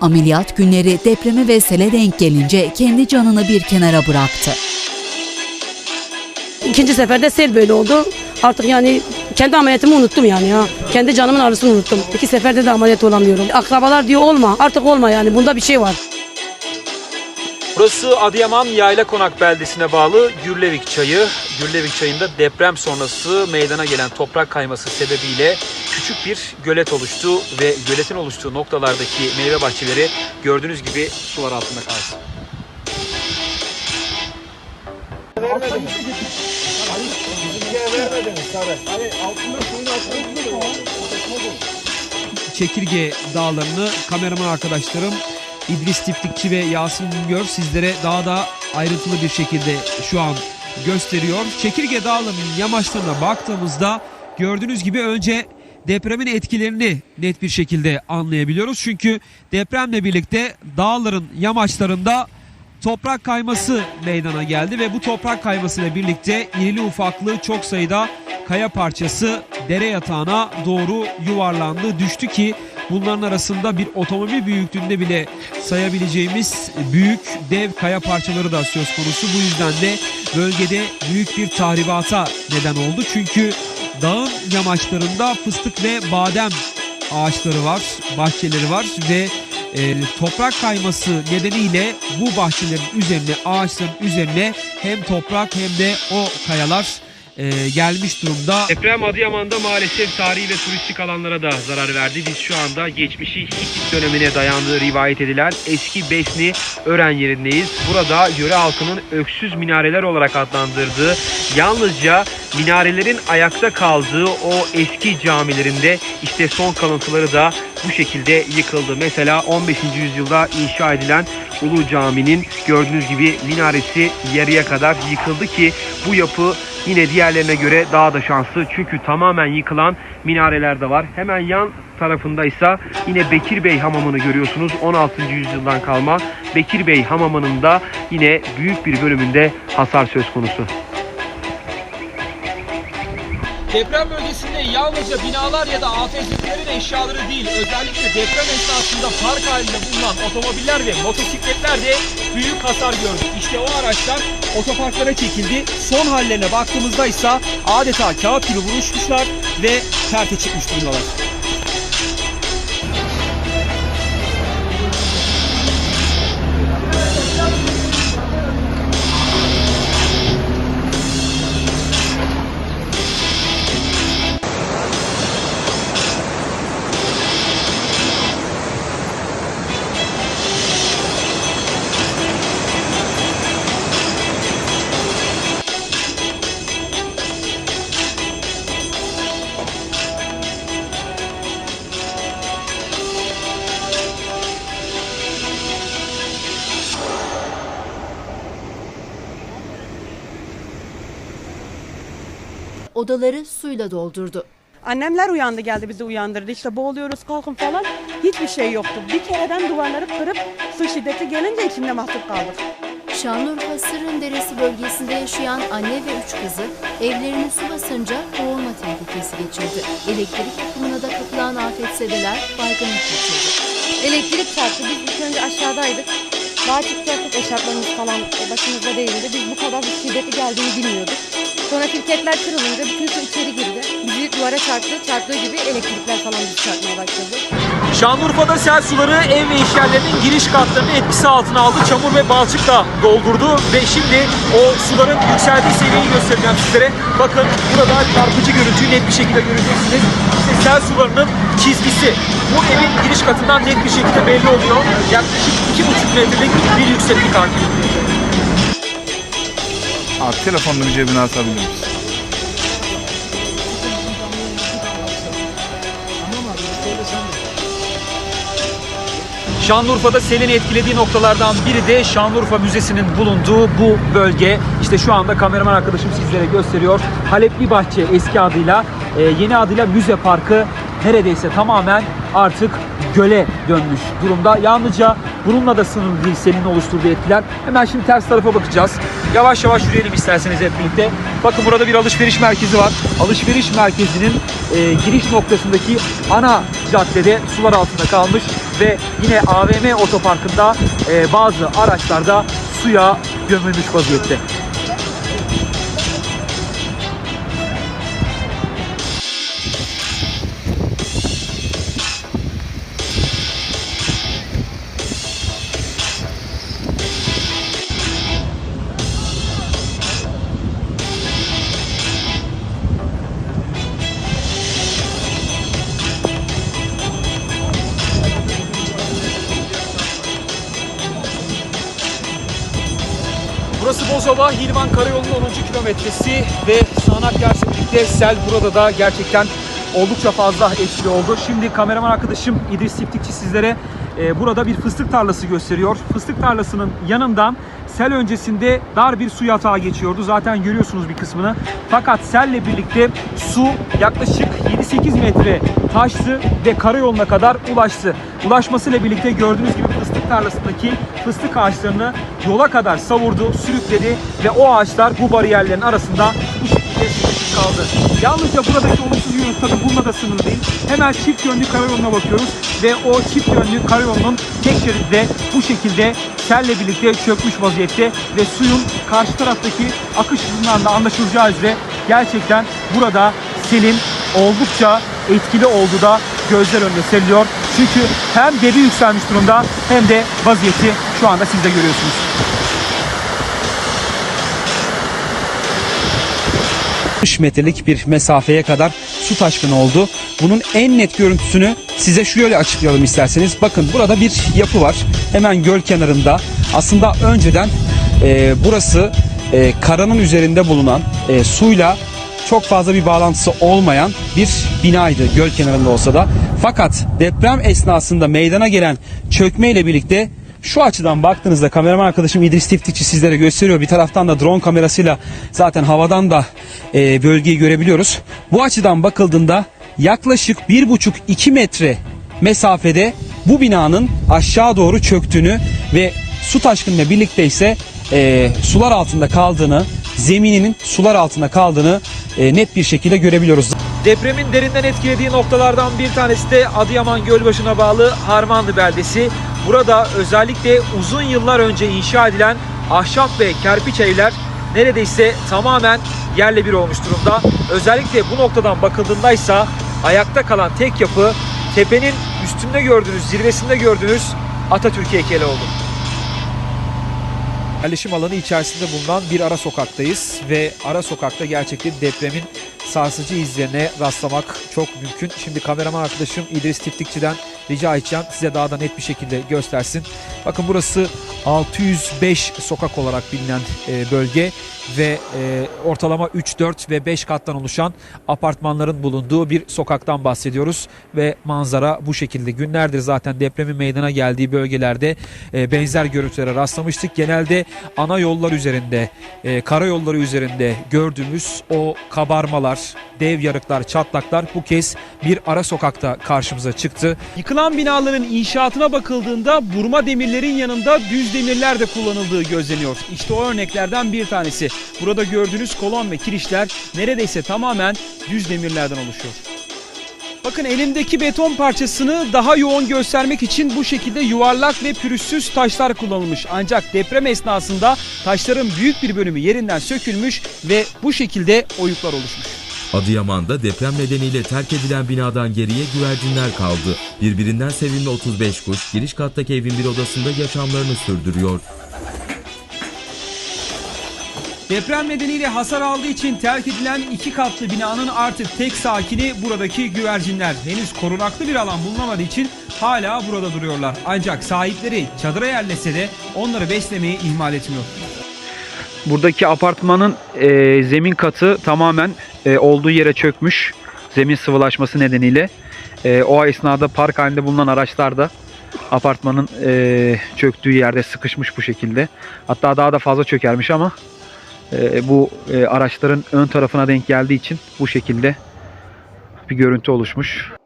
Ameliyat günleri depreme ve sele denk gelince kendi canını bir kenara bıraktı. İkinci seferde sel böyle oldu. Artık yani kendi ameliyatımı unuttum yani ya. Kendi canımın ağrısını unuttum. İki seferde de ameliyat olamıyorum. Akrabalar diyor olma. Artık olma yani. Bunda bir şey var. Burası Adıyaman Yayla Konak beldesine bağlı Gürlevik Çayı. Gürlevik Çayı'nda deprem sonrası meydana gelen toprak kayması sebebiyle küçük bir gölet oluştu ve göletin oluştuğu noktalardaki meyve bahçeleri gördüğünüz gibi sular altında kaldı. Çekirge Dağları'nı kameraman arkadaşlarım İdris Tiftikçi ve Yasin Güngör sizlere daha da ayrıntılı bir şekilde şu an gösteriyor. Çekirge Dağları'nın yamaçlarına baktığımızda gördüğünüz gibi önce depremin etkilerini net bir şekilde anlayabiliyoruz. Çünkü depremle birlikte dağların yamaçlarında toprak kayması meydana geldi ve bu toprak kaymasıyla birlikte irili ufaklı çok sayıda kaya parçası dere yatağına doğru yuvarlandı. Düştü ki bunların arasında bir otomobil büyüklüğünde bile sayabileceğimiz büyük dev kaya parçaları da söz konusu. Bu yüzden de bölgede büyük bir tahribata neden oldu. Çünkü dağın yamaçlarında fıstık ve badem ağaçları var, bahçeleri var ve e, toprak kayması nedeniyle bu bahçelerin üzerine, ağaçların üzerine hem toprak hem de o kayalar e, gelmiş durumda. Deprem Adıyaman'da maalesef tarihi ve turistik alanlara da zarar verdi. Biz şu anda geçmişi Hitit dönemine dayandığı rivayet edilen eski Besni Ören yerindeyiz. Burada yöre halkının öksüz minareler olarak adlandırdığı yalnızca minarelerin ayakta kaldığı o eski camilerinde işte son kalıntıları da bu şekilde yıkıldı. Mesela 15. yüzyılda inşa edilen Ulu Cami'nin gördüğünüz gibi minaresi yarıya kadar yıkıldı ki bu yapı yine diğerlerine göre daha da şanslı. Çünkü tamamen yıkılan minareler de var. Hemen yan tarafında ise yine Bekir Bey hamamını görüyorsunuz. 16. yüzyıldan kalma Bekir Bey hamamının da yine büyük bir bölümünde hasar söz konusu. Deprem bölgesinde yalnızca binalar ya da afetzedelerin eşyaları değil, özellikle deprem esnasında park halinde bulunan otomobiller ve motosikletler de büyük hasar gördü. İşte o araçlar otoparklara çekildi. Son hallerine baktığımızda ise adeta kağıt gibi vuruşmuşlar ve perte çıkmış durumdalar. Odaları suyla doldurdu. Annemler uyandı geldi bizi uyandırdı. İşte boğuluyoruz kalkın falan. Hiçbir şey yoktu. Bir kereden duvarları kırıp su şiddeti gelince içinde mahsur kaldık. Şanlıurfa Sırrın Deresi bölgesinde yaşayan anne ve üç kızı evlerini su basınca boğulma tehlikesi geçirdi. Elektrik akımına da kapılan afetzedeler baygınlık geçirdi. Elektrik çarptı. Biz ilk önce aşağıdaydık. Daha çıkacaktık eşarplarımız falan başımızda değildi. Biz bu kadar şiddetli geldiğini bilmiyorduk. Sonra filtreler kırılınca bütün su içeri girdi. Duvara çarptı. Çarptığı gibi elektrikler falan bizi çarpmaya başladı. Şanlıurfa'da sel suları ev ve iş yerlerinin giriş katlarını etkisi altına aldı. Çamur ve balçık da doldurdu ve şimdi o suların yükseldiği seviyeyi göstereceğim sizlere. Bakın burada çarpıcı görüntüyü net bir şekilde göreceksiniz. İşte sel sularının çizgisi. Bu evin giriş katından net bir şekilde belli oluyor. Yaklaşık 2,5 metrelik bir yükseklik hakim. Abi telefonunu cebine atabilir misin? Şanlıurfa'da selin etkilediği noktalardan biri de Şanlıurfa Müzesi'nin bulunduğu bu bölge. İşte şu anda kameraman arkadaşım sizlere gösteriyor. Halepli Bahçe eski adıyla, e, yeni adıyla Müze Parkı neredeyse tamamen artık göle dönmüş durumda. Yalnızca bununla da sınırlı değil selin oluşturduğu etkiler. Hemen şimdi ters tarafa bakacağız. Yavaş yavaş yürüyelim isterseniz hep birlikte. Bakın burada bir alışveriş merkezi var. Alışveriş merkezinin e, giriş noktasındaki ana caddede sular altında kalmış. ve yine AVM otoparkında e, bazı araçlarda suya gömülmüş vaziyette. Bozova, Hilvan Karayolu'nun 10. kilometresi ve sağanak yağışla birlikte sel burada da gerçekten oldukça fazla etkili oldu. Şimdi kameraman arkadaşım İdris Tiftikçi sizlere e, burada bir fıstık tarlası gösteriyor. Fıstık tarlasının yanından sel öncesinde dar bir su yatağı geçiyordu. Zaten görüyorsunuz bir kısmını. Fakat selle birlikte su yaklaşık 7-8 metre taştı ve karayoluna kadar ulaştı. Ulaşmasıyla birlikte gördüğünüz gibi fıstık tarlasındaki fıstık ağaçlarını yola kadar savurdu, sürükledi ve o ağaçlar bu bariyerlerin arasında bu şekilde sıkışıp kaldı. Yalnızca buradaki olumsuz yönü tabi bununla da sınırlı değil. Hemen çift yönlü karayoluna bakıyoruz ve o çift yönlü karayolunun tek şeridi de bu şekilde selle birlikte çökmüş vaziyette ve suyun karşı taraftaki akış hızından da anlaşılacağı üzere gerçekten burada selin oldukça etkili olduğu da gözler önüne seriliyor. Çünkü hem debi yükselmiş durumda hem de vaziyeti şu anda siz de görüyorsunuz. Metrelik bir mesafeye kadar su taşkını oldu. Bunun en net görüntüsünü size şöyle açıklayalım isterseniz. Bakın burada bir yapı var. Hemen göl kenarında. Aslında önceden e, burası e, karanın üzerinde bulunan e, suyla çok fazla bir bağlantısı olmayan bir binaydı göl kenarında olsa da. Fakat deprem esnasında meydana gelen çökme ile birlikte şu açıdan baktığınızda kameraman arkadaşım İdris Tiftikçi sizlere gösteriyor. Bir taraftan da drone kamerasıyla zaten havadan da e, bölgeyi görebiliyoruz. Bu açıdan bakıldığında yaklaşık 1,5-2 metre mesafede bu binanın aşağı doğru çöktüğünü ve su taşkınıyla birlikte ise e, sular altında kaldığını, zemininin sular altında kaldığını e, net bir şekilde görebiliyoruz. Depremin derinden etkilediği noktalardan bir tanesi de Adıyaman Gölbaşı'na bağlı Harmanlı beldesi. Burada özellikle uzun yıllar önce inşa edilen ahşap ve kerpiç evler neredeyse tamamen yerle bir olmuş durumda. Özellikle bu noktadan bakıldığında ise ayakta kalan tek yapı tepenin üstünde gördüğünüz, zirvesinde gördüğünüz Atatürk heykeli oldu. Yerleşim alanı içerisinde bulunan bir ara sokaktayız ve ara sokakta gerçekten depremin sarsıcı izlerine rastlamak çok mümkün. Şimdi kameraman arkadaşım İdris Tiftikçi'den rica edeceğim size daha da net bir şekilde göstersin. Bakın burası 605 sokak olarak bilinen e, bölge ve e, ortalama 3, 4 ve 5 kattan oluşan apartmanların bulunduğu bir sokaktan bahsediyoruz ve manzara bu şekilde. Günlerdir zaten depremin meydana geldiği bölgelerde e, benzer görüntülere rastlamıştık. Genelde ana yollar üzerinde, e, karayolları üzerinde gördüğümüz o kabarmalar, dev yarıklar, çatlaklar bu kez bir ara sokakta karşımıza çıktı. Yıkılan binaların inşaatına bakıldığında burma demirlerin yanında düz demirler de kullanıldığı gözleniyor. İşte o örneklerden bir tanesi. Burada gördüğünüz kolon ve kirişler neredeyse tamamen düz demirlerden oluşuyor. Bakın elimdeki beton parçasını daha yoğun göstermek için bu şekilde yuvarlak ve pürüzsüz taşlar kullanılmış. Ancak deprem esnasında taşların büyük bir bölümü yerinden sökülmüş ve bu şekilde oyuklar oluşmuş. Adıyaman'da deprem nedeniyle terk edilen binadan geriye güvercinler kaldı. Birbirinden sevimli 35 kuş giriş kattaki evin bir odasında yaşamlarını sürdürüyor. Deprem nedeniyle hasar aldığı için terk edilen iki katlı binanın artık tek sakini buradaki güvercinler. Henüz korunaklı bir alan bulunamadığı için hala burada duruyorlar. Ancak sahipleri çadıra yerleşse de onları beslemeyi ihmal etmiyor. Buradaki apartmanın e, zemin katı tamamen e, olduğu yere çökmüş. Zemin sıvılaşması nedeniyle. E, o esnada park halinde bulunan araçlar da apartmanın e, çöktüğü yerde sıkışmış bu şekilde. Hatta daha da fazla çökermiş ama e, bu e, araçların ön tarafına denk geldiği için bu şekilde bir görüntü oluşmuş.